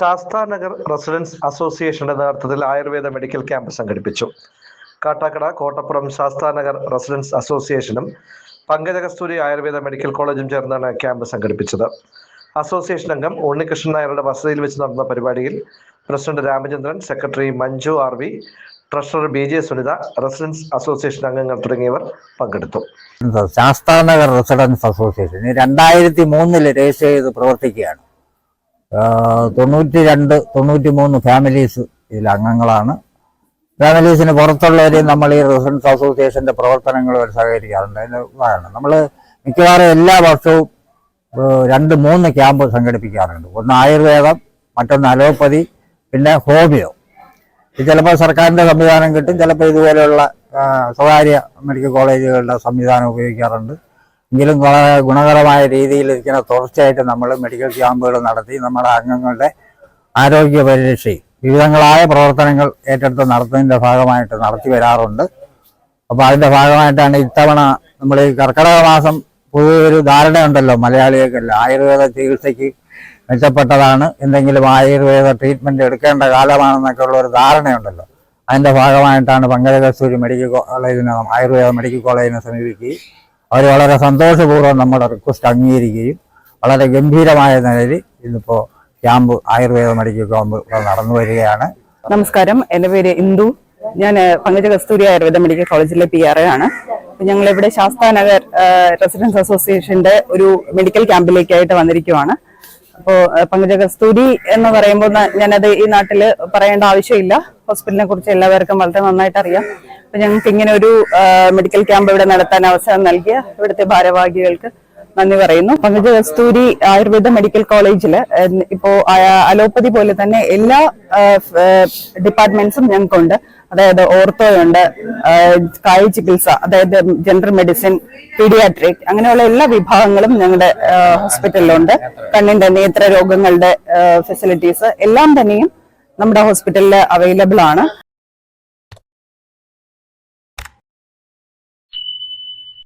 Sasthanagar residence അസോസിയേഷന്റെ നേതൃത്വത്തിൽ Ayurveda medical camp സംഘടിപ്പിച്ചു. കാട്ടാക്കട കോട്ടപ്പുറം ശാസ്താനഗർ റെസിഡൻസ് അസോസിയേഷനും പങ്കജകസ്തൂരി ആയുർവേദ മെഡിക്കൽ കോളേജും ചേർന്നാണ് ക്യാമ്പ് സംഘടിപ്പിച്ചത്. അസോസിയേഷൻ അംഗം ഉണ്ണികൃഷ്ണൻ നായരുടെ വസതിയിൽ വെച്ച് നടന്ന പരിപാടിയിൽ president Ramachandran secretary Manju R V treasurer B J Sunitha residents association അംഗങ്ങൾ തുടങ്ങിയവർ പങ്കെടുത്തു. Sasthanagar residents association. രണ്ടായിരത്തി മൂന്നിൽ രജിസ്റ്റർ ചെയ്ത് പ്രവർത്തിക്കുകയാണ്. തൊണ്ണൂറ്റി രണ്ട് തൊണ്ണൂറ്റി മൂന്ന് ഫാമിലീസ് ഇതിൽ അംഗങ്ങളാണ്. ഫാമിലീസിന് പുറത്തുള്ളവരെയും നമ്മൾ ഈ റെസിഡൻസ് അസോസിയേഷന്റെ പ്രവർത്തനങ്ങളുമായിട്ട് സഹകരിക്കാറുണ്ട്. അതിന് ഇതാണ് നമ്മൾ മിക്കവാറും എല്ലാ വർഷവും രണ്ട് മൂന്ന് ക്യാമ്പ് സംഘടിപ്പിക്കാറുണ്ട്. ഒന്ന് ആയുർവേദം മറ്റൊന്ന് അലോപ്പതി പിന്നെ ഹോമിയോ. ഇത് ചിലപ്പോൾ സർക്കാരിന്റെ സംവിധാനം കിട്ടും ചിലപ്പോൾ ഇതുപോലെയുള്ള സ്വകാര്യ മെഡിക്കൽ കോളേജുകളുടെ സംവിധാനം ഉപയോഗിക്കാറുണ്ട്. എങ്കിലും ഗുണകരമായ രീതിയിൽ ഇരിക്കുന്ന തുടർച്ചയായിട്ട് നമ്മൾ മെഡിക്കൽ ക്യാമ്പുകൾ നടത്തി നമ്മുടെ അംഗങ്ങളുടെ ആരോഗ്യ പരിരക്ഷയും വിവിധങ്ങളായ പ്രവർത്തനങ്ങൾ ഏറ്റെടുത്ത് നടത്തുന്നതിന്റെ ഭാഗമായിട്ട് നടത്തി വരാറുണ്ട്. അപ്പോൾ അതിന്റെ ഭാഗമായിട്ടാണ് ഇത്തവണ നമ്മൾ ഈ കർക്കിടക മാസം പൊതുവെ ഒരു ധാരണയുണ്ടല്ലോ മലയാളികൾക്കല്ല. ആയുർവേദ ചികിത്സയ്ക്ക് മെച്ചപ്പെട്ടതാണ്. എന്തെങ്കിലും ആയുർവേദ ട്രീറ്റ്മെന്റ് എടുക്കേണ്ട കാലമാണെന്നൊക്കെ ഉള്ള ഒരു ധാരണയുണ്ടല്ലോ. അതിന്റെ ഭാഗമായിട്ടാണ് പങ്കജകസ്തൂരി മെഡിക്കൽ കോളേജിനെ ആയുർവേദ മെഡിക്കൽ കോളേജിനെ സമീപിക്കുകയും അവർ വളരെ സന്തോഷപൂർവം നമ്മുടെ റിക്വസ്റ്റ് അംഗീകരിക്കുകയും വളരെ ഗംഭീരമായ നിലയിൽ ഇന്നിപ്പോൾ ക്യാമ്പ് ആയുർവേദ മെഡിക്കൽ ക്യാമ്പ് നടന്നു വരികയാണ്. നമസ്കാരം. എന്റെ പേര് ഇന്ദു. ഞാൻ പങ്കജ കസ്തൂരി ആയുർവേദ മെഡിക്കൽ കോളേജിലെ പി ആർ ആണ്. ഞങ്ങൾ ഇവിടെ ശാസ്താനഗർ റെസിഡൻസ് അസോസിയേഷന്റെ ഒരു മെഡിക്കൽ ക്യാമ്പിലേക്കായിട്ട് വന്നിരിക്കുവാണ്. അപ്പോൾ പങ്കജ കസ്തൂരി എന്ന് പറയുമ്പോൾ ഞാനത് ഈ നാട്ടിൽ പറയേണ്ട ആവശ്യമില്ല. ഹോസ്പിറ്റലിനെ കുറിച്ച് എല്ലാവർക്കും വളരെ നന്നായിട്ട് അറിയാം. അപ്പൊ ഞങ്ങൾക്ക് ഇങ്ങനെ ഒരു മെഡിക്കൽ ക്യാമ്പ് ഇവിടെ നടത്താൻ അവസരം നൽകിയ ഇവിടുത്തെ ഭാരവാഹികൾക്ക് നന്ദി പറയുന്നു. പങ്കജ കസ്തൂരി ആയുർവേദ മെഡിക്കൽ കോളേജിൽ ഇപ്പോ അലോപ്പതി പോലെ തന്നെ എല്ലാ ഡിപ്പാർട്ട്മെന്റ്സും ഞങ്ങൾക്കുണ്ട്. അതായത് ഓർത്തോയുണ്ട് കായ ചികിത്സ അതായത് ജനറൽ മെഡിസിൻ പീഡിയാട്രിക് അങ്ങനെയുള്ള എല്ലാ വിഭാഗങ്ങളും ഞങ്ങളുടെ ഹോസ്പിറ്റലിലുണ്ട്. കണ്ണിന്റെ നേത്ര രോഗങ്ങളുടെ ഫെസിലിറ്റീസ് എല്ലാം തന്നെയും നമ്മുടെ ഹോസ്പിറ്റലിൽ അവൈലബിൾ ആണ്